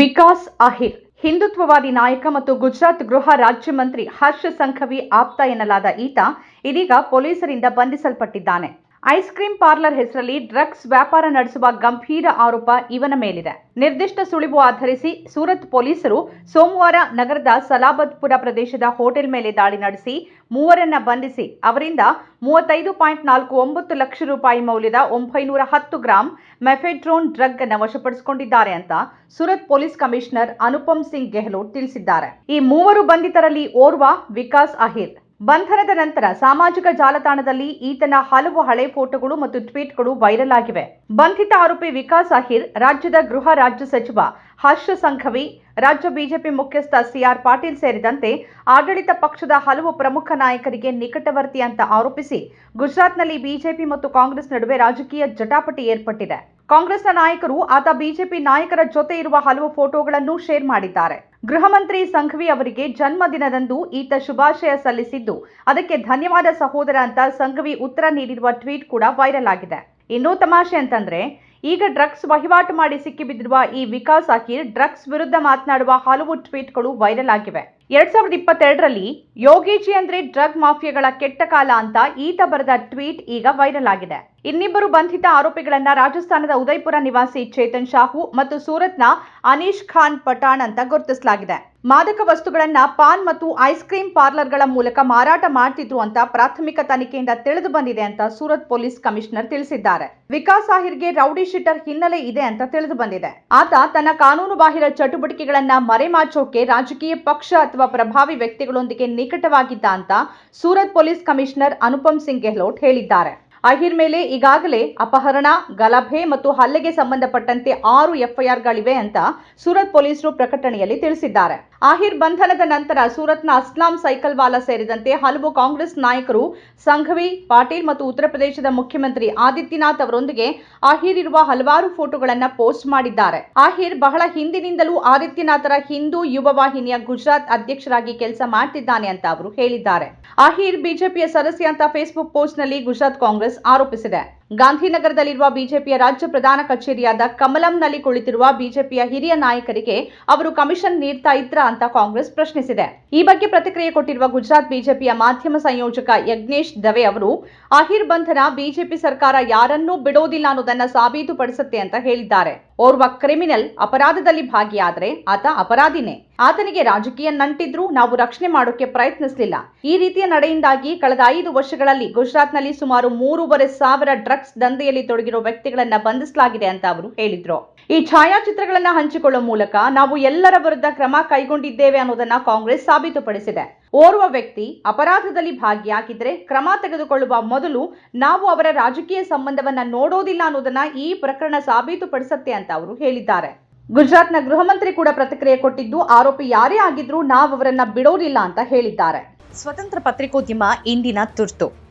ವಿಕಾಸ್ ಅಹಿರ್, ಹಿಂದುತ್ವವಾದಿ ನಾಯಕ ಮತ್ತು ಗುಜರಾತ್ ಗೃಹ ರಾಜ್ಯ ಮಂತ್ರಿ ಹರ್ಷ ಸಂಘವಿ ಆಪ್ತ ಎನ್ನಲಾದ ಈತ ಇದೀಗ ಪೊಲೀಸರಿಂದ ಬಂಧಿಸಲ್ಪಟ್ಟಿದ್ದಾನೆ. ಐಸ್ ಕ್ರೀಂ ಪಾರ್ಲರ್ ಹೆಸರಲ್ಲಿ ಡ್ರಗ್ಸ್ ವ್ಯಾಪಾರ ನಡೆಸುವ ಗಂಭೀರ ಆರೋಪ ಇವನ ಮೇಲಿದೆ. ನಿರ್ದಿಷ್ಟ ಸುಳಿವು ಆಧರಿಸಿ ಸೂರತ್ ಪೊಲೀಸರು ಸೋಮವಾರ ನಗರದ ಸಲಾಬತ್ಪುರ ಪ್ರದೇಶದ ಹೋಟೆಲ್ ಮೇಲೆ ದಾಳಿ ನಡೆಸಿ ಮೂವರನ್ನ ಬಂಧಿಸಿ, ಅವರಿಂದ ಮೂವತ್ತೈದು ಪಾಯಿಂಟ್ ನಾಲ್ಕು ಒಂಬತ್ತು ಲಕ್ಷ ರೂಪಾಯಿ ಮೌಲ್ಯದ ಒಂಬೈನೂರ ಹತ್ತು ಗ್ರಾಂ ಮೆಫೆಡ್ರೋನ್ ಡ್ರಗ್ ಅನ್ನು ವಶಪಡಿಸಿಕೊಂಡಿದ್ದಾರೆ ಅಂತ ಸೂರತ್ ಪೊಲೀಸ್ ಕಮಿಷನರ್ ಅನುಪಮ್ ಸಿಂಗ್ ಗೆಹ್ಲೋಟ್ ತಿಳಿಸಿದ್ದಾರೆ. ಈ ಮೂವರು ಬಂಧಿತರಲ್ಲಿ ಓರ್ವ ವಿಕಾಸ್ ಅಹಿರ್. ಬಂಧನದ ನಂತರ ಸಾಮಾಜಿಕ ಜಾಲತಾಣದಲ್ಲಿ ಈತನ ಹಲವು ಹಳೆ ಫೋಟೋಗಳು ಮತ್ತು ಟ್ವೀಟ್ಗಳು ವೈರಲ್ ಆಗಿವೆ. ಬಂಧಿತ ಆರೋಪಿ ವಿಕಾಸ್ ಅಹಿರ್ ರಾಜ್ಯದ ಗೃಹ ರಾಜ್ಯ ಸಚಿವ ಹರ್ಷ ಸಂಘವಿ, ರಾಜ್ಯ ಬಿಜೆಪಿ ಮುಖ್ಯಸ್ಥ ಸಿಆರ್ ಪಾಟೀಲ್ ಸೇರಿದಂತೆ ಆಡಳಿತ ಪಕ್ಷದ ಹಲವು ಪ್ರಮುಖ ನಾಯಕರಿಗೆ ನಿಕಟವರ್ತಿ ಅಂತ ಆರೋಪಿಸಿ ಗುಜರಾತ್ನಲ್ಲಿ ಬಿಜೆಪಿ ಮತ್ತು ಕಾಂಗ್ರೆಸ್ ನಡುವೆ ರಾಜಕೀಯ ಜಟಾಪಟಿ ಏರ್ಪಟ್ಟಿದೆ. ಕಾಂಗ್ರೆಸ್ನ ನಾಯಕರು ಆತ ಬಿಜೆಪಿ ನಾಯಕರ ಜೊತೆ ಇರುವ ಹಲವು ಫೋಟೋಗಳನ್ನು ಶೇರ್ ಮಾಡಿದ್ದಾರೆ. ಗೃಹ ಮಂತ್ರಿ ಸಂಘವಿ ಅವರಿಗೆ ಜನ್ಮದಿನದಂದು ಈತ ಶುಭಾಶಯ ಸಲ್ಲಿಸಿದ್ದು, ಅದಕ್ಕೆ ಧನ್ಯವಾದ ಸಹೋದರ ಅಂತ ಸಂಘವಿ ಉತ್ತರ ನೀಡಿರುವ ಟ್ವೀಟ್ ಕೂಡ ವೈರಲ್ ಆಗಿದೆ. ಇನ್ನೂ ತಮಾಷೆ ಅಂತಂದ್ರೆ, ಈಗ ಡ್ರಗ್ಸ್ ವಹಿವಾಟು ಮಾಡಿ ಸಿಕ್ಕಿಬಿದ್ದಿರುವ ಈ ವಿಕಾಸ್ ಆಕೀರ್ ಡ್ರಗ್ಸ್ ವಿರುದ್ಧ ಮಾತನಾಡುವ ಹಲವು ಟ್ವೀಟ್ಗಳು ವೈರಲ್ ಆಗಿವೆ. ಎರಡ್ ಸಾವಿರದ ಇಪ್ಪತ್ತೆರಡರಲ್ಲಿ ಯೋಗೀಜಿ ಅಂದ್ರೆ ಡ್ರಗ್ ಮಾಫಿಯಾಗಳ ಕೆಟ್ಟ ಕಾಲ ಅಂತ ಈತ ಬರೆದ ಟ್ವೀಟ್ ಈಗ ವೈರಲ್ ಆಗಿದೆ. ಇನ್ನಿಬ್ಬರು ಬಂಧಿತ ಆರೋಪಿಗಳನ್ನ ರಾಜಸ್ಥಾನದ ಉದಯ್ಪುರ ನಿವಾಸಿ ಚೇತನ್ ಶಾಹು ಮತ್ತು ಸೂರತ್ನ ಅನೀಶ್ ಖಾನ್ ಪಠಾಣ್ ಅಂತ ಗುರುತಿಸಲಾಗಿದೆ. ಮಾದಕ ವಸ್ತುಗಳನ್ನ ಪಾನ್ ಮತ್ತು ಐಸ್ ಕ್ರೀಮ್ ಪಾರ್ಲರ್ಗಳ ಮೂಲಕ ಮಾರಾಟ ಮಾಡ್ತಿದ್ರು ಅಂತ ಪ್ರಾಥಮಿಕ ತನಿಖೆಯಿಂದ ತಿಳಿದು ಬಂದಿದೆ ಅಂತ ಸೂರತ್ ಪೊಲೀಸ್ ಕಮಿಷನರ್ ತಿಳಿಸಿದ್ದಾರೆ. ವಿಕಾಸ್ ಆಹಿರ್ಗೆ ರೌಡಿ ಶೀಟರ್ ಹಿನ್ನೆಲೆ ಇದೆ ಅಂತ ತಿಳಿದು ಬಂದಿದೆ. ಆತ ತನ್ನ ಕಾನೂನು ಬಾಹಿರ ಚಟುವಟಿಕೆಗಳನ್ನ ಮರೆಮಾಚೋಕೆ ರಾಜಕೀಯ ಪಕ್ಷ ಅಥವಾ ಪ್ರಭಾವಿ ವ್ಯಕ್ತಿಗಳೊಂದಿಗೆ ನಿಕಟವಾಗಿದ್ದ ಅಂತ ಸೂರತ್ ಪೊಲೀಸ್ ಕಮಿಷನರ್ ಅನುಪಮ್ ಸಿಂಗ್ ಗೆಹ್ಲೋಟ್ ಹೇಳಿದ್ದಾರೆ. ಅಹಿರ್ ಮೇಲೆ ಈಗಾಗಲೇ ಅಪಹರಣ, ಗಲಭೆ ಮತ್ತು ಹಲ್ಲೆಗೆ ಸಂಬಂಧಪಟ್ಟಂತೆ ಆರು ಎಫ್ಐಆರ್ಗಳಿವೆ ಅಂತ ಸೂರತ್ ಪೊಲೀಸರು ಪ್ರಕಟಣೆಯಲ್ಲಿ ತಿಳಿಸಿದ್ದಾರೆ. ಆಹಿರ್ ಬಂಧನದ ನಂತರ ಸೂರತ್ನ ಅಸ್ಲಾಂ ಸೈಕಲ್ ವಾಲಾ ಸೇರಿದಂತೆ ಹಲವು ಕಾಂಗ್ರೆಸ್ ನಾಯಕರು, ಸಂಘವಿ, ಪಾಟೀಲ್ ಮತ್ತು ಉತ್ತರ ಪ್ರದೇಶದ ಮುಖ್ಯಮಂತ್ರಿ ಆದಿತ್ಯನಾಥ್ ಅವರೊಂದಿಗೆ ಆಹಿರ್ ಇರುವ ಹಲವಾರು ಫೋಟೋಗಳನ್ನು ಪೋಸ್ಟ್ ಮಾಡಿದ್ದಾರೆ. ಆಹಿರ್ ಬಹಳ ಹಿಂದಿನಿಂದಲೂ ಆದಿತ್ಯನಾಥರ ಹಿಂದೂ ಯುವ ವಾಹಿನಿಯ ಗುಜರಾತ್ ಅಧ್ಯಕ್ಷರಾಗಿ ಕೆಲಸ ಮಾಡ್ತಿದ್ದಾನೆ ಅಂತ ಅವರು ಹೇಳಿದ್ದಾರೆ. ಆಹಿರ್ ಬಿಜೆಪಿಯ ಸದಸ್ಯ ಅಂತ ಫೇಸ್ಬುಕ್ ಪೋಸ್ಟ್ನಲ್ಲಿ ಗುಜರಾತ್ ಕಾಂಗ್ರೆಸ್ ಆರೋಪಿಸಿದೆ ಗಾಂಧಿನಗರದಲ್ಲಿರುವ ಬಿಜೆಪಿಯ ರಾಜ್ಯ ಪ್ರಧಾನ ಕಚೇರಿಯಾದ ಕಮಲಂನಲ್ಲಿ ಕುಳಿತಿರುವ ಬಿಜೆಪಿಯ ಹಿರಿಯ ನಾಯಕರಿಗೆ ಅವರು ಕಮಿಷನ್ ನೀಡ್ತಾ ಇದ್ರ ಅಂತ ಕಾಂಗ್ರೆಸ್ ಪ್ರಶ್ನಿಸಿದೆ. ಈ ಬಗ್ಗೆ ಪ್ರತಿಕ್ರಿಯೆ ಕೊಟ್ಟಿರುವ ಗುಜರಾತ್ ಬಿಜೆಪಿಯ ಮಾಧ್ಯಮ ಸಂಯೋಜಕ ಯಜ್ಞೇಶ್ ದವೆ ಅವರು, ಅಹಿರ್ ಬಂಧನ ಬಿಜೆಪಿ ಸರ್ಕಾರ ಯಾರನ್ನೂ ಬಿಡೋದಿಲ್ಲ ಅನ್ನೋದನ್ನ ಸಾಬೀತುಪಡಿಸುತ್ತೆ ಅಂತ ಹೇಳಿದ್ದಾರೆ. ಓರ್ವ ಕ್ರಿಮಿನಲ್ ಅಪರಾಧದಲ್ಲಿ ಭಾಗಿಯಾದ್ರೆ ಆತ ಅಪರಾಧಿನೇ. ಆತನಿಗೆ ರಾಜಕೀಯ ನಂಟಿದ್ರೂ ನಾವು ರಕ್ಷಣೆ ಮಾಡೋಕೆ ಪ್ರಯತ್ನಿಸಲಿಲ್ಲ. ಈ ರೀತಿಯ ನಡೆಯಿಂದಾಗಿ ಕಳೆದ ಐದು ವರ್ಷಗಳಲ್ಲಿ ಗುಜರಾತ್ನಲ್ಲಿ ಸುಮಾರು ಮೂರುವರೆ ಸಾವಿರ ಡ್ರಗ್ಸ್ ದಂಧೆಯಲ್ಲಿ ತೊಡಗಿರೋ ವ್ಯಕ್ತಿಗಳನ್ನ ಬಂಧಿಸಲಾಗಿದೆ ಅಂತ ಅವರು ಹೇಳಿದ್ರು. ಈ ಛಾಯಾಚಿತ್ರಗಳನ್ನ ಹಂಚಿಕೊಳ್ಳುವ ಮೂಲಕ ನಾವು ಎಲ್ಲರ ವಿರುದ್ಧ ಕ್ರಮ ಕೈಗೊಂಡಿದ್ದೇವೆ ಅನ್ನೋದನ್ನ ಕಾಂಗ್ರೆಸ್ ಸಾಬೀತುಪಡಿಸಿದೆ. ಓರ್ವ ವ್ಯಕ್ತಿ ಅಪರಾಧದಲ್ಲಿ ಭಾಗಿಯಾಗಿದ್ರೆ ಕ್ರಮ ತೆಗೆದುಕೊಳ್ಳುವ ಮೊದಲು ನಾವು ಅವರ ರಾಜಕೀಯ ಸಂಬಂಧವನ್ನ ನೋಡೋದಿಲ್ಲ ಅನ್ನೋದನ್ನ ಈ ಪ್ರಕರಣ ಸಾಬೀತುಪಡಿಸುತ್ತೆ ಅಂತ ಅವರು ಹೇಳಿದ್ದಾರೆ. ಗುಜರಾತ್ನ ಗೃಹ ಮಂತ್ರಿ ಕೂಡ ಪ್ರತಿಕ್ರಿಯೆ ಕೊಟ್ಟಿದ್ದು, ಆರೋಪಿ ಯಾರೇ ಆಗಿದ್ರೂ ನಾವು ಅವರನ್ನ ಬಿಡೋದಿಲ್ಲ ಅಂತ ಹೇಳಿದ್ದಾರೆ. ಸ್ವತಂತ್ರ ಪತ್ರಿಕೋದ್ಯಮ ಇಂದಿನ ತುರ್ತು.